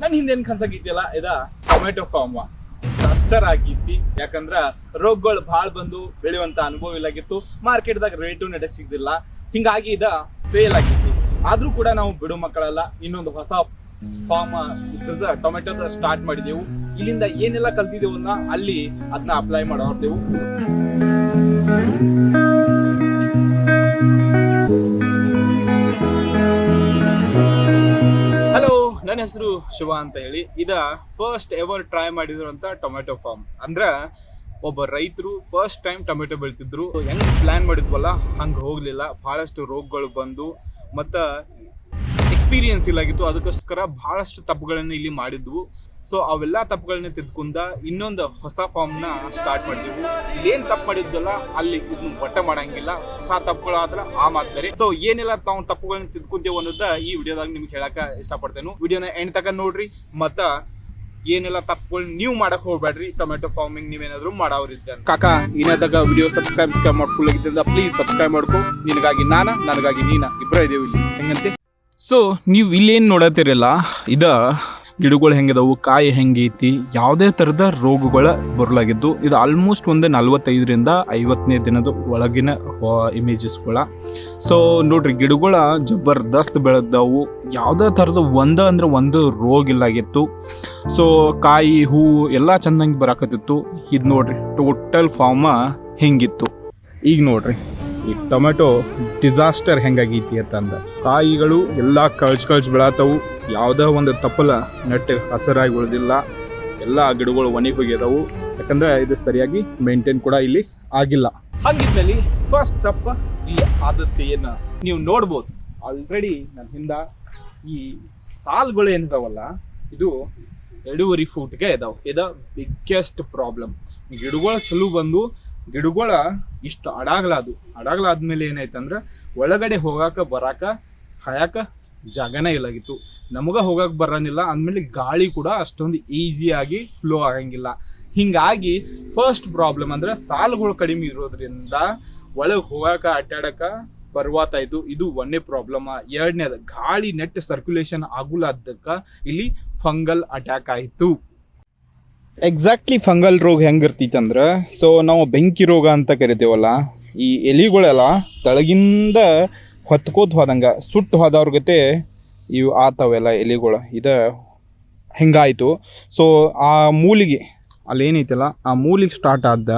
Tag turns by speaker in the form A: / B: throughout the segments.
A: ನನ್ ಹಿಂದೆ ಏನ್ ಕನ್ಸಾಗಿದ್ಯಲ್ಲ, ಇದ? ಟೊಮೆಟೊ ಫಾರ್ಮ್ ಸಸ್ಟರ್ ಆಗಿತ್ತಿ ಯಾಕಂದ್ರ ರೋಗಗಳು ಭಾಳ ಬಂದು ಬೆಳೆಯುವಂತ ಅನುಭವ ಇಲ್ಲಾಗಿತ್ತು. ಮಾರ್ಕೆಟ್ದಾಗ ರೇಟು ನಡೆ ಸಿಗ್ದಿಲ್ಲ. ಹಿಂಗಾಗಿ ಇದ ಫೇಲ್ ಆಗಿತ್ತು ಆದ್ರೂ ಕೂಡ ನಾವು ಬಿಡು ಮಕ್ಕಳೆಲ್ಲ, ಇನ್ನೊಂದು ಹೊಸ ಫಾರ್ಮ್ ಇದ್ರದ ಟೊಮೆಟೊದ ಸ್ಟಾರ್ಟ್ ಮಾಡಿದೆವು. ಇಲ್ಲಿಂದ ಏನೆಲ್ಲ ಕಲ್ತಿದ್ದೇವನ್ನ ಅಲ್ಲಿ ಅದನ್ನ ಅಪ್ಲೈ ಮಾಡೋರ್ದೆವು. ಹೆಸರು ಶಿವ ಅಂತ ಹೇಳಿ. ಇದ ಫಸ್ಟ್ ಎವರ್ ಟ್ರೈ ಮಾಡಿದ್ರು ಟೊಮೆಟೊ ಫಾರ್ಮ್ ಅಂದ್ರ ಒಬ್ಬ ರೈತರು ಫಸ್ಟ್ ಟೈಮ್ ಟೊಮೆಟೊ ಬೆಳಿತಿದ್ರು. ಹೆಂಗ್ ಪ್ಲಾನ್ ಮಾಡಿದ್ವಲ್ಲ? ಹಂಗ ಹೋಗ್ಲಿಲ್ಲ. ಬಹಳಷ್ಟು ರೋಗಗಳು ಬಂದು, ಮತ್ತ ಎಕ್ಸ್ಪೀರಿಯನ್ಸ್ ಇಲ್ಲಾಗಿತ್ತು ಅದಕ್ಕೋಸ್ಕರ ಬಹಳಷ್ಟು ತಪ್ಪುಗಳನ್ನ ಇಲ್ಲಿ ಮಾಡಿದ್ವು. ಸೊ ಅವೆಲ್ಲ ತಪ್ಪುಗಳನ್ನ ತಿದ್ಕೊಂಡ ಇನ್ನೊಂದು ಹೊಸ ಫಾರ್ಮ್ನ ಸ್ಟಾರ್ಟ್ ಮಾಡಿದ್ವು. ಇಲ್ಲೇನ್ ತಪ್ಪು ಮಾಡಿದ್ವಲ್ಲ ಅಲ್ಲಿ ಇದನ್ನ ಒಟ್ಟ ಮಾಡಂಗಿಲ್ಲ. ಹೊಸ ತಪ್ಪುಗಳಾದ್ರೆ ಆ ರೀ ಸೊ ಏನೆಲ್ಲ ತಾವು ತಪ್ಪುಗಳನ್ನ ತಿದ್ಕೊಂತೇವೆ ಅನ್ನೋದ ಈ ವಿಡಿಯೋದಾಗ ನಿಮ್ಗೆ ಹೇಳಕ ಇಷ್ಟಪಡ್ತೇನೆ. ವಿಡಿಯೋನ ಎಂಡ್ ತಕ ನೋಡ್ರಿ. ಮತ್ತ ಏನೆಲ್ಲ ತಪ್ಪುಗಳು ನೀವು ಮಾಡಕ್ ಹೋಗ್ಬೇಡ್ರಿ ಟೊಮೆಟೊ ಫಾರ್ಮಿಂಗ್ ನೀವೇನಾದ್ರು ಮಾಡೋರಿದ್ದ ಕಾಕ ಇನ್ನದಾಗ ವಿಡಿಯೋ ಸಬ್ಸ್ಕ್ರೈಬ್ ಮಾಡ್ಕೊಳ್ಳೋದ್ರಿಂದ ಪ್ಲೀಸ್ ಸಬ್ಸ್ಕ್ರೈಬ್ ಮಾಡ್ಕೊ. ನಿನಗಾಗಿ ನಾನ, ನನಗಾಗಿ ನೀನ. ಇಬ್ಬರ ಇದೇವಿ ಇಲ್ಲಿ. ಹೆಂಗಂತೆ? ಸೊ ನೀವು ಇಲ್ಲೇನು ನೋಡತ್ತೀರಲ್ಲ ಇದ ಗಿಡಗಳು ಹೆಂಗಿದಾವು, ಕಾಯಿ ಹೆಂಗೈತಿ, ಯಾವುದೇ ಥರದ ರೋಗಗಳ ಬರಲಾಗಿದ್ದು, ಇದು ಆಲ್ಮೋಸ್ಟ್ ಒಂದು ನಲ್ವತ್ತೈದರಿಂದ ಐವತ್ತನೇ ದಿನದ ಒಳಗಿನ ಇಮೇಜಸ್ಗಳ ಸೊ ನೋಡ್ರಿ, ಗಿಡಗಳ ಜಬರ್ದಸ್ತ್ ಬೆಳೆದವು, ಯಾವುದೇ ಥರದ ಒಂದು ಅಂದ್ರೆ ಒಂದು ರೋಗ ಇಲ್ಲಾಗಿತ್ತು. ಸೊ ಕಾಯಿ, ಹೂ ಎಲ್ಲ ಚಂದಂಗೆ ಬರಾಕತ್ತಿತ್ತು. ಇದು ನೋಡ್ರಿ ಟೋಟಲ್ ಫಾರ್ಮ ಹೆಂಗಿತ್ತು. ಈಗ ನೋಡ್ರಿ. ಈ ಟೊಮೆಟೊ ಡಿಸಾಸ್ಟರ್ ಹೆಂಗಾಗೈತಿ ಅಂತಂದ ಕಾಯಿಗಳು ಎಲ್ಲ ಕಳ್ಚ್ ಕಳ್ಚ್ ಬೆಳಾತವು. ಯಾವುದೋ ಒಂದು ತಪ್ಪಲ ನೆಟ್ಟು ಹಸರಾಗಿ ಉಳಿದಿಲ್ಲ. ಎಲ್ಲ ಗಿಡಗಳು ಒಣಗಿ ಹೋಗ್ಯದವು. ಯಾಕಂದ್ರೆ ಇದು ಸರಿಯಾಗಿ ಮೇಂಟೈನ್ ಕೂಡ ಇಲ್ಲಿ ಆಗಿಲ್ಲ. ಹಂಗಿದ್ಮೇಲೆ ಫಸ್ಟ್ ತಪ್ಪ ಈ ಆದತ್ತೆಯನ್ನ ನೀವು ನೋಡ್ಬೋದು. ಆಲ್ರೆಡಿ ನನ್ನ ಹಿಂದ ಈ ಸಾಲ್ಗಳು ಏನಿದಾವಲ್ಲ, ಇದು ಎರಡೂವರೆ ಫೂಟ್ಗೆ ಇದಾವೆ. ಇದು ಬಿಗ್ಗೆಸ್ಟ್ ಪ್ರಾಬ್ಲಮ್ ಗಿಡಗಳು ಚಲೋ ಬಂದು ಗಿಡಗಳ ಇಷ್ಟು ಅಡಾಗ್ಲಾದು. ಅಡಾಗ್ಲಾದ್ಮೇಲೆ ಏನಾಯ್ತಂದ್ರೆ ಒಳಗಡೆ ಹೋಗಾಕ ಬರಾಕ ಹಾಯಕ ಜಾಗನೇ ಇಲ್ಲಾಗಿತ್ತು. ನಮಗ ಹೋಗಾಕ ಬರನಿಲ್ಲ, ಅಂದಮೇಲೆ ಗಾಳಿ ಕೂಡ ಅಷ್ಟೊಂದು ಈಸಿಯಾಗಿ ಫ್ಲೋ ಆಗಂಗಿಲ್ಲ. ಹಿಂಗಾಗಿ ಫಸ್ಟ್ ಪ್ರಾಬ್ಲಮ್ ಅಂದ್ರೆ ಸಾಲುಗಳು ಕಡಿಮೆ ಇರೋದ್ರಿಂದ ಒಳಗೆ ಹೋಗಾಕ, ಅಡ್ಡಾಡಕ ಬರ್ವಾತಾಯ್ತು ಇದು. ಒಂದೇ ಪ್ರಾಬ್ಲಮ್ ಎರಡನೇದು, ಗಾಳಿ ನೆಟ್ ಸರ್ಕ್ಯುಲೇಷನ್ ಆಗುಲಾದ್ದಕ್ಕ ಇಲ್ಲಿ ಫಂಗಲ್ ಅಟ್ಯಾಕ್ ಆಯಿತು. ಎಕ್ಸಾಕ್ಟ್ಲಿ ಫಂಗಲ್ ರೋಗ ಹೆಂಗಿರ್ತೈತೆ ಅಂದ್ರೆ ಸೊ ನಾವು ಬೆಂಕಿ ರೋಗ ಅಂತ ಕರಿತೇವಲ್ಲ, ಈ ಎಲಿಗಳೆಲ್ಲ ತಳಗಿಂದ ಹೊತ್ಕೋತ ಹೋದಂಗೆ, ಸುಟ್ಟು ಹೋದವ್ರ ಗತೆ ಇವು ಆತವೆಲ್ಲ ಎಲಿಗಳು, ಇದು ಹೆಂಗಾಯಿತು. ಸೊ ಆ ಮೂಲಿಗೆ ಅಲ್ಲೇನೈತಲ್ಲ ಆ ಮೂಲಿಗೆ ಸ್ಟಾರ್ಟ್ ಆದ,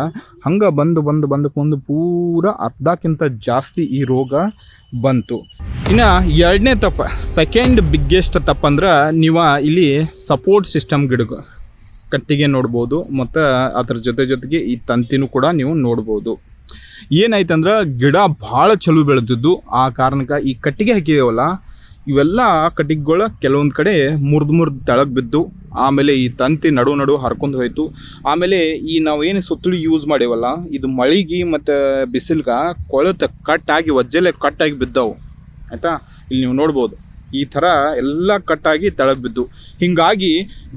A: ಹಂಗೆ ಬಂದು ಬಂದು ಬಂದು ಬಂದು ಪೂರ ಅರ್ಧಕ್ಕಿಂತ ಜಾಸ್ತಿ ಈ ರೋಗ ಬಂತು. ಇನ್ನು ಎರಡನೇ ತಪ್ಪ ಸೆಕೆಂಡ್ ಬಿಗ್ಗೆಸ್ಟ್ ತಪ್ಪಂದ್ರೆ ನೀವು ಇಲ್ಲಿ ಸಪೋರ್ಟ್ ಸಿಸ್ಟಮ್ ಗಿಡಗ. ಕಟ್ಟಿಗೆ ನೋಡ್ಬೋದು, ಮತ್ತು ಅದ್ರ ಜೊತೆ ಜೊತೆಗೆ ಈ ತಂತಿನೂ ಕೂಡ ನೀವು ನೋಡ್ಬೋದು. ಏನಾಯ್ತಂದ್ರೆ, ಗಿಡ ಭಾಳ ಚಲೋ ಬೆಳೆದಿದ್ದು, ಆ ಕಾರಣಕ್ಕೆ ಈ ಕಟ್ಟಿಗೆ ಹಾಕಿದೇವಲ್ಲ, ಇವೆಲ್ಲ ಕಟ್ಟಿಗೆಗಳ ಕೆಲವೊಂದು ಕಡೆ ಮುರಿದು ಮುರಿದು ತೆಳಗೆ ಬಿದ್ದು, ಆಮೇಲೆ ಈ ತಂತಿ ನಡು ನಡು ಹರ್ಕೊಂಡು ಹೋಯ್ತು. ಆಮೇಲೆ ಈ ನಾವು ಏನು ಸುತ್ತಳಿ ಯೂಸ್ ಮಾಡೇವಲ್ಲ, ಇದು ಮಳಿಗೆ ಮತ್ತು ಬಿಸಿಲ್ಗೆ ಕೊಳೆತ ಕಟ್ಟಾಗಿ, ಒಜ್ಜಲೆ ಕಟ್ಟಾಗಿ ಬಿದ್ದವು. ಆಯಿತಾ? ಇಲ್ಲಿ ನೀವು ನೋಡ್ಬೋದು. ಈ ಥರ ಎಲ್ಲ ಕಟ್ಟಾಗಿ ತಳಗ್ ಬಿದ್ದು. ಹಿಂಗಾಗಿ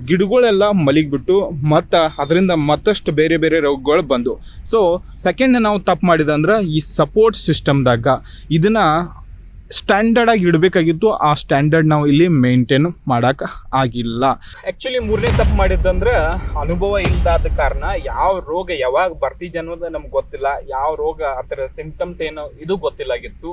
A: ಗಿಡಗಳೆಲ್ಲ ಮಲಗಿಬಿಟ್ಟು ಮತ್ತು ಅದರಿಂದ ಮತ್ತಷ್ಟು ಬೇರೆ ಬೇರೆ ರೋಗಗಳು ಬಂದು. ಸೊ ಸೆಕೆಂಡ್ ನಾವು ತಪ್ಪು ಮಾಡಿದಂದ್ರೆ ಈ ಸಪೋರ್ಟ್ ಸಿಸ್ಟಮ್ದಾಗ ಇದನ್ನು ಸ್ಟ್ಯಾಂಡರ್ಡ್ ಆಗಿ ಇಡಬೇಕಾಗಿತ್ತು. ಆ ಸ್ಟ್ಯಾಂಡರ್ಡ್ ನಾವು ಇಲ್ಲಿ ಮೇಂಟೈನ್ ಮಾಡೋಕೆ ಆಗಿಲ್ಲ. ಆ್ಯಕ್ಚುಲಿ ಮೂರನೇ ತಪ್ಪು ಮಾಡಿದ್ದಂದ್ರೆ ಅನುಭವ ಇಲ್ಲದಾದ ಕಾರಣ ಯಾವ ರೋಗ ಯಾವಾಗ ಬರ್ತಿದೆ ಅನ್ನೋದು ನಮ್ಗೆ ಗೊತ್ತಿಲ್ಲ. ಯಾವ ರೋಗ ಅದರ ಸಿಂಪ್ಟಮ್ಸ್ ಏನು ಇದು ಗೊತ್ತಿಲ್ಲಾಗಿತ್ತು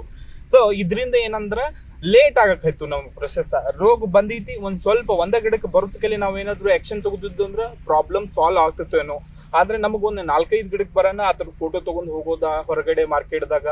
A: ಸೊ ಇದರಿಂದ ಏನಂದ್ರೆ ಲೇಟ್ ಆಗಕ್ಕಾಯ್ತು ನಮ್ಮ ಪ್ರೊಸೆಸ್ ರೋಗ ಬಂದೈತಿ, ಒಂದ್ ಸ್ವಲ್ಪ ಒಂದ ಗಿಡಕ್ಕೆ ಬರುತ್ತಕಲ್ಲಿ ನಾವು ಏನಾದ್ರು ಆಕ್ಷನ್ ತಗೋದಿದ್ದು ಅಂದ್ರೆ ಪ್ರಾಬ್ಲಮ್ ಸಾಲ್ವ್ ಆಗ್ತಿತ್ತು ಏನೋ. ಆದ್ರೆ ನಮಗೊಂದು ನಾಲ್ಕೈದು ಗಿಡಕ್ಕೆ ಬರೋಣ ಅದ್ರ ಫೋಟೋ ತಗೊಂಡ್ ಹೋಗೋದ, ಹೊರಗಡೆ ಮಾರ್ಕೆಟ್ದಾಗ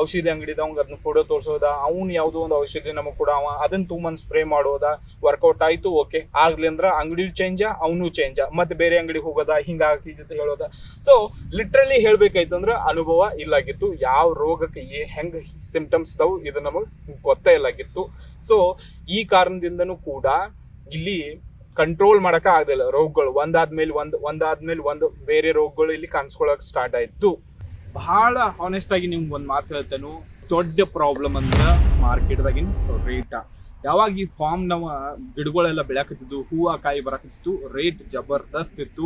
A: ಔಷಧಿ ಅಂಗಡಿದವಂಗ ಅದನ್ನ ಫೋಟೋ ತೋರಿಸೋದ, ಅವ್ನು ಯಾವುದೋ ಒಂದು ಔಷಧಿ ನಮಗೆ ಕೊಡವ ಅದನ್ನ ತುಂಬ ಸ್ಪ್ರೇ ಮಾಡೋದ ವರ್ಕೌಟ್ ಆಯ್ತು ಓಕೆ ಆಗ್ಲಿ ಅಂದ್ರೆ ಅಂಗಡಿ ಚೇಂಜ ಅವನು ಚೇಂಜ ಮತ್ತೆ ಬೇರೆ ಅಂಗಡಿಗೆ ಹೋಗೋದ ಹಿಂಗಾಗಿ ಹೇಳೋದ. ಸೊ ಲಿಟ್ರಲಿ ಹೇಳ್ಬೇಕಾಯ್ತಂದ್ರೆ ಅನುಭವ ಇಲ್ಲಾಗಿತ್ತು. ಯಾವ ರೋಗಕ್ಕೆ ಏ ಹೆಂಗ್ ಸಿಂಪ್ಟಮ್ಸ್ ಇದಾವು, ಇದು ನಮಗ್ ಗೊತ್ತೇ ಇಲ್ಲಾಗಿತ್ತು. ಸೊ ಈ ಕಾರಣದಿಂದನೂ ಕೂಡ ಇಲ್ಲಿ ಕಂಟ್ರೋಲ್ ಮಾಡಕ ಆಗಲಿಲ್ಲ. ರೋಗಗಳು ಒಂದಾದ್ಮೇಲೆ ಒಂದು ಒಂದಾದ್ಮೇಲೆ ಒಂದು ಬೇರೆ ರೋಗಗಳು ಇಲ್ಲಿ ಕಾಣಿಸ್ಕೊಳಕ್ ಸ್ಟಾರ್ಟ್ ಆಯ್ತು. ಬಹಳ ಹಾನೆಸ್ಟ್ ಆಗಿ ನಿಮ್ಗೆ ಒಂದು ಮಾತು ಹೇಳ್ತೇನೆ. ದೊಡ್ಡ ಪ್ರಾಬ್ಲಮ್ ಅಂದ್ರೆ ಮಾರ್ಕೆಟ್ದಾಗಿನ ರೇಟ ಯಾವಾಗ ಈ ಫಾರ್ಮ್ ನಾವು ಗಿಡಗಳೆಲ್ಲ ಬೆಳಕತ್ತಿದ್ದು ಹೂವು, ಕಾಯಿ ಬರಾಕತ್ತಿತ್ತು ರೇಟ್ ಜಬರ್ದಸ್ತ್ ಇತ್ತು.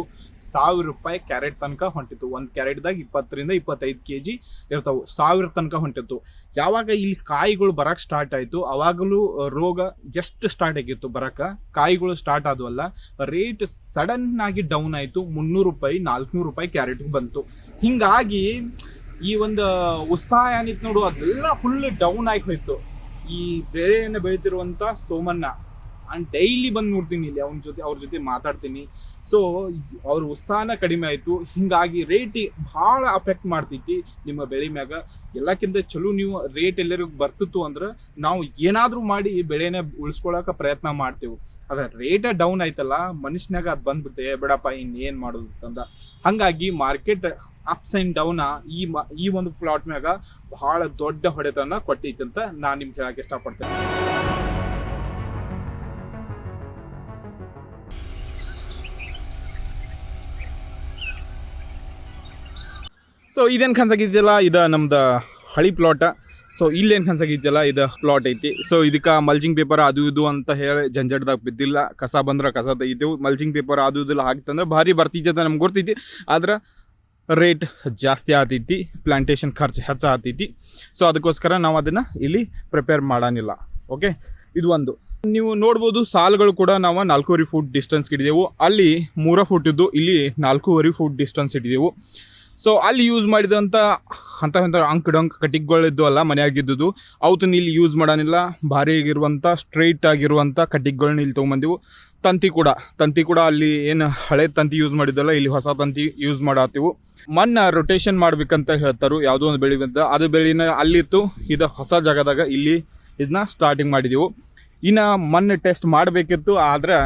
A: ಸಾವಿರ ರೂಪಾಯಿ ಕ್ಯಾರೆಟ್ ತನಕ ಹೊಂಟಿತ್ತು. ಒಂದು ಕ್ಯಾರೆಟ್ದಾಗ ಇಪ್ಪತ್ತರಿಂದ ಇಪ್ಪತ್ತೈದು ಕೆ ಜಿ ಇರ್ತಾವೆ. ಸಾವಿರ ತನಕ ಹೊಂಟಿತ್ತು. ಯಾವಾಗ ಇಲ್ಲಿ ಕಾಯಿಗಳು ಬರಕ್ಕೆ ಸ್ಟಾರ್ಟ್ ಆಯಿತು, ಅವಾಗಲೂ ರೋಗ ಜಸ್ಟ್ ಸ್ಟಾರ್ಟ್ ಆಗಿತ್ತು ಬರಕ್ಕೆ ಕಾಯಿಗಳು ಸ್ಟಾರ್ಟ್ ಆದವಲ್ಲ ರೇಟ್ ಸಡನ್ ಆಗಿ ಡೌನ್ ಆಯಿತು. ಮುನ್ನೂರು ರೂಪಾಯಿ, ನಾಲ್ಕುನೂರು ರೂಪಾಯಿ ಕ್ಯಾರೆಟ್ಗೆ ಬಂತು. ಹಿಂಗಾಗಿ ಈ ಒಂದು ಉತ್ಸಾಹ ಏನಿತ್ತು ನೋಡು, ಅದೆಲ್ಲ ಫುಲ್ ಡೌನ್ ಆಗಿ ಹೋಯ್ತು. ಈ ಬೆಳೆಯನ್ನು ಬೆಳಿತಿರುವಂತ ಸೋಮಣ್ಣ. ನಾನು ಡೈಲಿ ಬಂದು ನೋಡ್ತೀನಿ ಇಲ್ಲಿ ಅವನ ಜೊತೆ, ಅವ್ರ ಜೊತೆ ಮಾತಾಡ್ತೀನಿ. ಸೊ ಅವ್ರ ಉತ್ಸಾಹನ ಕಡಿಮೆ ಆಯ್ತು. ಹಿಂಗಾಗಿ ರೇಟ್ ಭಾಳ ಅಫೆಕ್ಟ್ ಮಾಡ್ತೈತಿ ನಿಮ್ಮ ಬೆಳೆ ಮ್ಯಾಗ. ಎಲ್ಲಕ್ಕಿಂತ ಚಲೋ ನೀವು ರೇಟ್ ಎಲ್ಲರಿಗೂ ಬರ್ತಿತ್ತು ಅಂದ್ರೆ ನಾವು ಏನಾದರೂ ಮಾಡಿ ಈ ಬೆಳೆನ ಉಳಿಸ್ಕೊಳಕ ಪ್ರಯತ್ನ ಮಾಡ್ತೇವೆ. ಅದ್ರ ರೇಟ ಡೌನ್ ಆಯ್ತಲ್ಲ ಮನುಷ್ಯನಾಗ ಅದು ಬಂದ್ಬಿಡುತ್ತೆ ಬಿಡಪ್ಪ, ಇನ್ನೇನು ಮಾಡೋದು? ಅಂತ. ಹಂಗಾಗಿ ಮಾರ್ಕೆಟ್ ಅಪ್ಸ್ ಅಂಡ್ ಡೌನ್ ಈ ಮ- ಈ ಒಂದು ಪ್ಲಾಟ್ ಮ್ಯಾಗ ಬಹಳ ದೊಡ್ಡ ಹೊಡೆತನ ಕೊಟ್ಟೈತಿ ಅಂತ ನಾನ್ ನಿಮ್ಗೆ ಹೇಳಕ್ ಇಷ್ಟಪಡ್ತೇನೆ. ಸೊ ಇದೇನು ಕನ್ಸಾಗಿದ್ಯಲ್ಲ? ಇದು ನಮ್ದು ಹಳಿ ಪ್ಲಾಟ ಸೊ ಇಲ್ಲೇನು ಕನ್ಸಾಗಿದ್ಯಲ್ಲ? ಇದು ಪ್ಲಾಟ್ ಐತಿ. ಸೊ ಇದಕ್ಕೆ ಮಲ್ಚಿಂಗ್ ಪೇಪರ್ ಅದು ಇದು ಅಂತ ಹೇಳಿ ಜಂಜಟ್ದಾಗ ಬಿದ್ದಿಲ್ಲ. ಕಸ ಬಂದ್ರೆ ಕಸ ತೆಗಿತೇವು. ಮಲ್ಚಿಂಗ್ ಪೇಪರ್ ಅದು ಇದೆಲ್ಲ ಹಾಕ್ತಂದ್ರೆ ಭಾರಿ ಬರ್ತೈತಿ ಅಂತ ನಮ್ಗೆ ಗೊತ್ತೈತಿ. ಆದ್ರೆ ರೇಟ್ ಜಾಸ್ತಿ ಆತೈತಿ. ಪ್ಲಾಂಟೇಶನ್ ಖರ್ಚು ಹೆಚ್ಚು ಆತೈತಿ. ಸೊ ಅದಕ್ಕೋಸ್ಕರ ನಾವು ಅದನ್ನು ಇಲ್ಲಿ ಪ್ರಿಪೇರ್ ಮಾಡೋನಿಲ್ಲ. ಓಕೆ ಇದು ಒಂದು. ನೀವು ನೋಡ್ಬೋದು ಸಾಲುಗಳು ಕೂಡ ನಾವು ನಾಲ್ಕೂವರೆ ಫುಟ್ ಡಿಸ್ಟೆನ್ಸ್ ಇಟ್ಟಿದ್ದೆವು ಅಲ್ಲಿ ಮೂರ ಫುಟ್ ಇದ್ದು ಇಲ್ಲಿ ನಾಲ್ಕೂವರೆ ಫುಟ್ ಡಿಸ್ಟೆನ್ಸ್ ಹಿಡಿದೆವು ಸೊ ಅಲ್ಲಿ ಯೂಸ್ ಮಾಡಿದಂಥ ಅಂತ ಅಂಕ್ ಡಂಕ್ ಕಟ್ಟಿಗೆಗಳಿದ್ದು ಅಲ್ಲ ಮನೆಯಾಗಿದ್ದುದು ಅವತ್ತನ್ನ ಇಲ್ಲಿ ಯೂಸ್ ಮಾಡೋನಿಲ್ಲ, ಭಾರಿ ಆಗಿರುವಂಥ ಸ್ಟ್ರೈಟ್ ಆಗಿರುವಂಥ ಕಟ್ಟಿಗೆಗಳನ್ನ ಇಲ್ಲಿ ತೊಗೊಂಬಂದೆವು. ತಂತಿ ಕೂಡ ತಂತಿ ಕೂಡ ಅಲ್ಲಿ ಏನು ಹಳೆ ತಂತಿ ಯೂಸ್ ಮಾಡಿದ್ದಲ್ಲ, ಇಲ್ಲಿ ಹೊಸ ತಂತಿ ಯೂಸ್ ಮಾಡತ್ತೀವು ಮಣ್ಣು ರೊಟೇಷನ್ ಮಾಡ್ಬೇಕಂತ ಹೇಳ್ತಾರೆ, ಯಾವುದೋ ಒಂದು ಬೆಳೆ ಬಂದ ಅದು ಬೆಳೆನ ಅಲ್ಲಿತ್ತು, ಇದು ಹೊಸ ಜಾಗದಾಗ ಇಲ್ಲಿ ಇದನ್ನ ಸ್ಟಾರ್ಟಿಂಗ್ ಮಾಡಿದೆವು. ಇನ್ನು ಮಣ್ಣು ಟೆಸ್ಟ್ ಮಾಡಬೇಕಿತ್ತು, ಆದ್ರೆ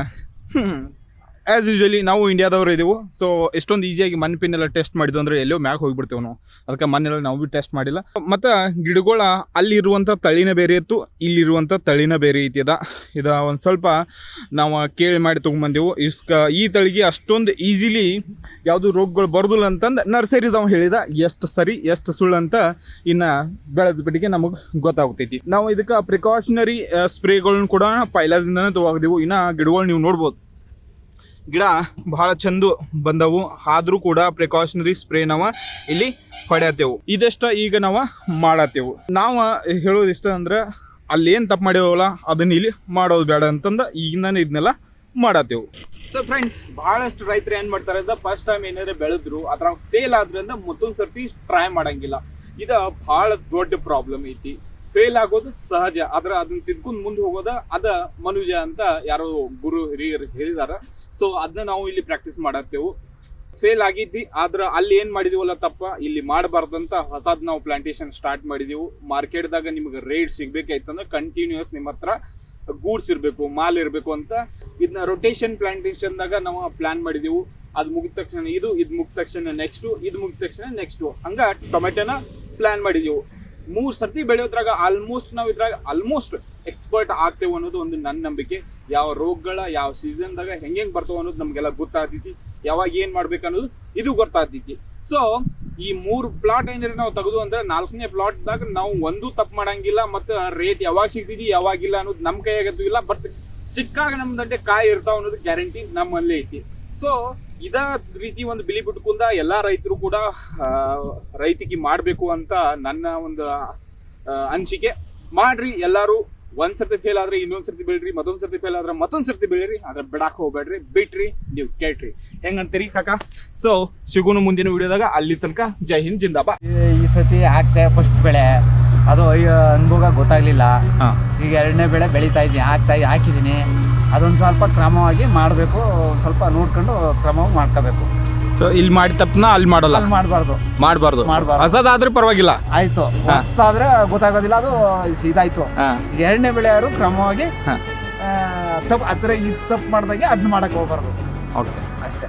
A: ಆ್ಯಸ್ ಯೂಶ್ವಲಿ ನಾವು ಇಂಡಿಯಾದವ್ರು ಇದೀವು. ಸೊ ಎಷ್ಟೊಂದು ಈಸಿಯಾಗಿ ಮಣ್ಣು ಪಿನ್ ಎಲ್ಲ ಟೆಸ್ಟ್ ಮಾಡಿದ್ವು ಅಂದ್ರೆ ಎಲ್ಲೋ ಮ್ಯಾಗ ಹೋಗ್ಬಿಡ್ತೇವೆ ನಾವು. ಅದಕ್ಕೆ ಮಣ್ಣೆಲ್ಲ ನಾವು ಭೀ ಟೆಸ್ಟ್ ಮಾಡಿಲ್ಲ. ಮತ್ತು ಗಿಡಗಳ ಅಲ್ಲಿರುವಂಥ ತಳಿನ ಬೇರೆ ಇತ್ತು ಇಲ್ಲಿರುವಂಥ ತಳಿನ ಬೇರೆ ಐತಿ ಅದ ಇದು ಒಂದು ಸ್ವಲ್ಪ ನಾವು ಕೇಳಿ ಮಾಡಿ ತೊಗೊಂಬಂದೆವು. ಇಸ್ಕ, ಈ ತಳಿಗೆ ಅಷ್ಟೊಂದು ಈಸಿಲಿ ಯಾವುದು ರೋಗಗಳು ಬರೋದಿಲ್ಲ ಅಂತಂದು ನರ್ಸರಿದವ ಹೇಳಿದ, ಎಷ್ಟು ಸರಿ, ಎಷ್ಟು ಸುಳ್ಳು ಅಂತ ಇನ್ನು ಬೆಳೆದ ಬಿಟ್ಟಿಗೆ ನಮಗೆ ಗೊತ್ತಾಗ್ತೈತಿ. ನಾವು ಇದಕ್ಕೆ ಪ್ರಿಕಾಷನರಿ ಸ್ಪ್ರೇಗಳನ್ನ ಕೂಡ ಪೈಲಾದಿಂದನೇ ತೊಗೊಂಡಿವು ಇನ್ನು ಗಿಡಗಳು ನೀವು ನೋಡ್ಬೋದು. ಗಿಡ ಬಹಳ ಚಂದ ಬಂದವು. ಆದ್ರೂ ಕೂಡ ಪ್ರಿಕಾಷನರಿ ಸ್ಪ್ರೇ ನಾವು ಇಲ್ಲಿ ಹೊಡ್ಯಾತೇವು. ಇದಷ್ಟ ಈಗ ನಾವು ಮಾಡತ್ತೇವು ನಾವು ಹೇಳೋದು ಇಷ್ಟ ಅಂದ್ರೆ ಅಲ್ಲಿ ಏನು ತಪ್ಪು ಮಾಡ್ಯವಲ್ಲ ಅದನ್ನ ಇಲ್ಲಿ ಮಾಡೋದು ಬೇಡ ಅಂತಂದ ಈಗಿನ ಇದನ್ನೆಲ್ಲ ಮಾಡತ್ತೇವು ಸೊ ಫ್ರೆಂಡ್ಸ್ ಬಹಳಷ್ಟು ರೈತರು ಏನ್ ಮಾಡ್ತಾರೆ ಅಂತ ಫಸ್ಟ್ ಟೈಮ್ ಏನಾದ್ರೆ ಬೆಳೆದ್ರು ಅದ್ರ ಫೇಲ್ ಆದ್ರಿಂದ ಮತ್ತೊಂದ್ಸರ್ತಿ ಟ್ರೈ ಮಾಡಂಗಿಲ್ಲ. ಇದು ಬಹಳ ದೊಡ್ಡ ಪ್ರಾಬ್ಲಮ್ ಐತಿ. ಫೇಲ್ ಆಗೋದು ಸಹಜ. ಆದ್ರೆ ಅದನ್ನ ತಿದ್ಕೊಂಡು ಮುಂದೆ ಹೋಗೋದ ಅದ ಮನುಜ ಅಂತ ಯಾರೋ ಗುರು ಹಿರಿಯರು ಹೇಳಿದಾರ. ಸೊ ಅದನ್ನ ನಾವು ಇಲ್ಲಿ ಪ್ರಾಕ್ಟೀಸ್ ಮಾಡತ್ತೇವು. ಫೇಲ್ ಆಗಿದ್ದಿ, ಆದ್ರೆ ಅಲ್ಲಿ ಏನ್ ಮಾಡಿದೀವಲ್ಲ ತಪ್ಪ? ಇಲ್ಲಿ ಮಾಡಬಾರ್ದಂತ ಹೊಸದ್ ನಾವು ಪ್ಲಾಂಟೇಶನ್ ಸ್ಟಾರ್ಟ್ ಮಾಡಿದೀವಿ. ಮಾರ್ಕೆಟ್ದಾಗ ನಿಮ್ಗೆ ರೇಟ್ ಸಿಗ್ಬೇಕಾಯ್ತಂದ್ರೆ ಕಂಟಿನ್ಯೂಸ್ ನಿಮ್ಮ ಹತ್ರ ಗೂಡ್ಸ್ ಇರಬೇಕು, ಮಾಲ್ ಇರಬೇಕು ಅಂತ ಇದನ್ನ ರೊಟೇಷನ್ ಪ್ಲಾಂಟೇಶನ್ದಾಗ ನಾವು ಪ್ಲಾನ್ ಮಾಡಿದೀವಿ. ಅದು ಮುಗಿದ ತಕ್ಷಣ ಇದು ಇದು ಮುಗಿದ ತಕ್ಷಣ ನೆಕ್ಸ್ಟ್ ಇದು ಮುಗಿದ ತಕ್ಷಣ ನೆಕ್ಸ್ಟ್ ಹಂಗ ಟೊಮೆಟೊನ ಪ್ಲಾನ್ ಮಾಡಿದೀವಿ. ಮೂರ್ ಸರ್ತಿ ಬೆಳೆಯೋದ್ರಾಗ ಆಲ್ಮೋಸ್ಟ್ ನಾವು ಇದ್ರಾಗ ಆಲ್ಮೋಸ್ಟ್ ಎಕ್ಸ್ಪರ್ಟ್ ಆಗ್ತೇವೆ ಅನ್ನೋದು ಒಂದು ನನ್ನ ನಂಬಿಕೆ. ಯಾವ ರೋಗಗಳ, ಯಾವ ಸೀಸನ್ದಾಗ ಹೆಂಗೆ ಹೆಂಗ್ ಬರ್ತಾವ ಅನ್ನೋದು ನಮಗೆಲ್ಲ ಗೊತ್ತಾಗ್ತೈತಿ. ಯಾವಾಗ ಏನು ಮಾಡ್ಬೇಕು ಅನ್ನೋದು ಇದು ಗೊತ್ತಾಗ್ತೈತಿ. ಸೊ ಈ ಮೂರು ಪ್ಲಾಟ್ ಏನಾರ ನಾವು ತೆಗೆದು ಅಂದ್ರೆ ನಾಲ್ಕನೇ ಪ್ಲಾಟ್ದಾಗ ನಾವು ಒಂದು ತಪ್ಪು ಮಾಡಂಗಿಲ್ಲ ಮತ್ತು ರೇಟ್ ಯಾವಾಗ ಸಿಗ್ತೈತಿ ಯಾವಾಗಿಲ್ಲ ಅನ್ನೋದು ನಮ್ಮ ಕೈಯಾಗತ್ತೂ ಇಲ್ಲ ಬಟ್ ಸಿಕ್ಕಾಗ ನಮ್ದಂಟೆ ಕಾಯಿ ಇರ್ತಾವ ಅನ್ನೋದು ಗ್ಯಾರಂಟಿ ನಮ್ಮಲ್ಲೇ ಐತಿ. ಸೊ ಇದ ರೀತಿ ಒಂದು ಬಿಲಿ ಬಿಟ್ಕೊಂಡ ಎಲ್ಲಾ ರೈತರು ಕೂಡ ರೈತಿಗೆ ಮಾಡಬೇಕು ಅಂತ ನನ್ನ ಒಂದು ಅನಿಸಿಕೆ. ಮಾಡ್ರಿ ಎಲ್ಲರೂ ಒಂದ್ ಸರ್ತಿ ಫೇಲ್ ಆದ್ರೆ ಇನ್ನೊಂದ್ ಸರ್ತಿ ಬೆಳ್ರಿ ಮತ್ತೊಂದ್ ಸರ್ತಿ ಫೇಲ್ ಆದ್ರೆ ಮತ್ತೊಂದ್ ಸರ್ತಿ ಬೆಳಿರಿ ಆದ್ರೆ ಬಿಡಾಕ್ ಹೋಗ್ಬೇಡ್ರಿ ಬಿಟ್ರಿ ನೀವು ಕೇಳ್ರಿ. ಹೆಂಗಂತೀರಿ ಕಾಕ? ಸೊ ಸಿಗುನು ಮುಂದಿನ ವಿಡಿಯೋದಾಗ ಅಲ್ಲಿ ತನಕ ಜೈ ಹಿಂದ್ ಜಿಂದಾಬಾ
B: ಈ- ಸತಿ ಹಾಕ್ತೆ ಫಸ್ಟ್ ಬೆಳೆ ಅದು ಅಯ್ಯೋ ಅನುಭವ ಗೊತ್ತಾಗ್ಲಿಲ್ಲ. ಈಗ ಎರಡನೇ ಬೆಳೆ ಬೆಳೀತಾ ಇದ್ದೀನಿ ಹಾಕ್ತಾ ಹಾಕಿದ್ದೀನಿ. ಅದೊಂದು ಸ್ವಲ್ಪ ಕ್ರಮವಾಗಿ ಮಾಡಬೇಕು ಸ್ವಲ್ಪ ನೋಡ್ಕೊಂಡು ಕ್ರಮವಾಗಿ ಮಾಡ್ಕೋಬೇಕು.
A: ಸೊ ಇಲ್ಲಿ ಮಾಡಿ ತಪ್ಪನ ಅಲ್ಲಿ ಮಾಡಲ್ಲ?
B: ಅಲ್ಲಿ ಮಾಡಬಾರ್ದು.
A: ಮಾಡಬಾರ್ದು.
B: ಮಾಡ್ಬಾರ್ದು.
A: ಹೊಸದಾದ್ರೆ ಪರವಾಗಿಲ್ಲ?
B: ಆಯ್ತು. ಹೊಸದಾದ್ರೆ ಗೊತ್ತಾಗೋದಿಲ್ಲ ಅದು ಇದಾಯ್ತು. ಎರಡನೇ ಬೆಳೆ ಯಾರು ಕ್ರಮವಾಗಿ ತಪ್ಪು ಆ ಥರ ಇದು ತಪ್ಪು ಮಾಡಿದಾಗೆ ಅದನ್ನ ಮಾಡಕ್ಕೆ ಹೋಗ್ಬಾರ್ದು.
A: ಓಕೆ
B: ಅಷ್ಟೇ.